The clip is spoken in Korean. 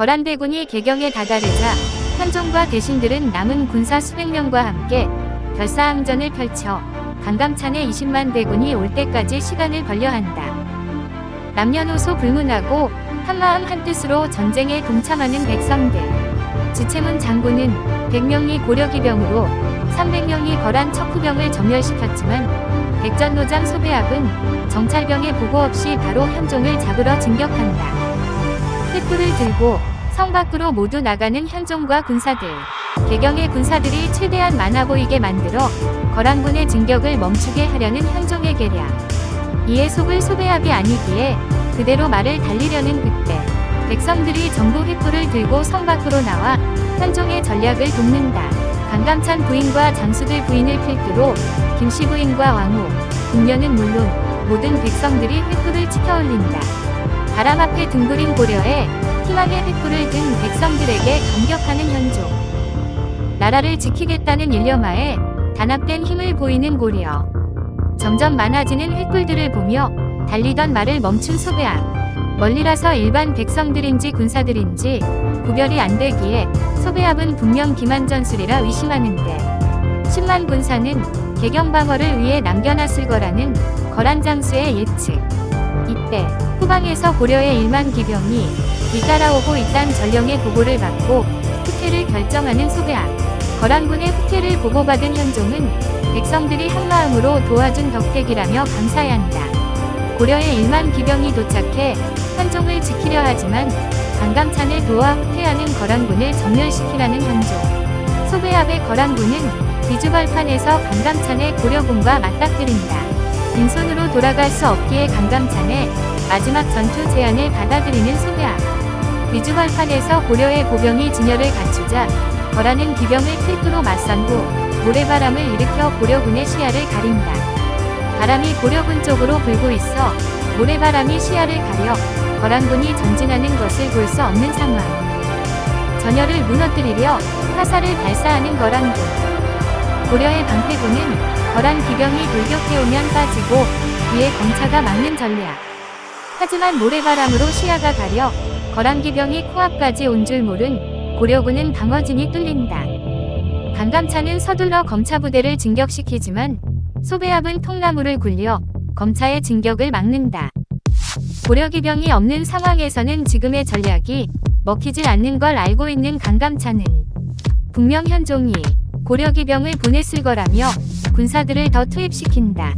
거란대군이 개경에 다다르자 현종과 대신들은 남은 군사 수백 명과 함께 결사항전을 펼쳐 강감찬의 20만 대군이 올 때까지 시간을 벌려 한다. 남녀노소 불문하고 한마음 한뜻으로 전쟁에 동참하는 백성들. 지체문 장군은 100명이 고려기병으로 300명이 거란 척후병을 점멸시켰지만 백전노장 소배합은 정찰병의 보고 없이 바로 현종을 잡으러 진격한다. 횃불을 들고 성 밖으로 모두 나가는 현종과 군사들. 개경의 군사들이 최대한 많아 보이게 만들어 거란군의 진격을 멈추게 하려는 현종의 계략. 이에 속을 소배합이 아니기에 그대로 말을 달리려는 그때 백성들이 전부 횃불을 들고 성 밖으로 나와 현종의 전략을 돕는다. 강감찬 부인과 장수들 부인을 필두로 김씨 부인과 왕후, 궁녀는 물론 모든 백성들이 횃불을 치켜 올린다. 바람 앞에 둥그린 고려에 희망의 횃불을 든 백성들에게 감격하는 현종. 나라를 지키겠다는 일념하에 단합된 힘을 보이는 고려. 점점 많아지는 횃불들을 보며 달리던 말을 멈춘 소배합. 멀리라서 일반 백성들인지 군사들인지 구별이 안 되기에 소배합은 분명 기만전술이라 의심하는데 10만 군사는 개경 방어를 위해 남겨놨을 거라는 거란 장수의 예측. 이때 후방에서 고려의 1만 기병이 뒤따라오고 있단 전령의 보고를 받고 후퇴를 결정하는 소배합. 거란군의 후퇴를 보고받은 현종은 백성들이 한마음으로 도와준 덕택이라며 감사해야 한다. 고려의 1만 기병이 도착해 현종을 지키려 하지만 강감찬을 도와 후퇴하는 거란군을 점멸시키라는 현종. 소배합의 거란군은 비주발판에서 강감찬의 고려군과 맞닥뜨린다. 빈손으로 돌아갈 수 없기에 강감찬의 마지막 전투 제안을 받아들이는 소배합. 비주발판에서 고려의 보병이 진열을 갖추자 거란은 기병을 필두로 맞선 후 모래바람을 일으켜 고려군의 시야를 가린다. 바람이 고려군 쪽으로 불고 있어 모래바람이 시야를 가려 거란군이 전진하는 것을 볼 수 없는 상황. 전열을 무너뜨리려 화살을 발사하는 거란군. 고려의 방패군은 거란 기병이 돌격해오면 빠지고 위에 검차가 막는 전략. 하지만 모래바람으로 시야가 가려 거란 기병이 코앞까지 온 줄 모른 고려군은 방어진이 뚫린다. 강감차는 서둘러 검차 부대를 진격시키지만 소배합은 통나무를 굴려 검차의 진격을 막는다. 고려기병이 없는 상황에서는 지금의 전략이 먹히질 않는 걸 알고 있는 강감차는 분명 현종이 고려기병을 보냈을 거라며 군사들을 더 투입시킨다.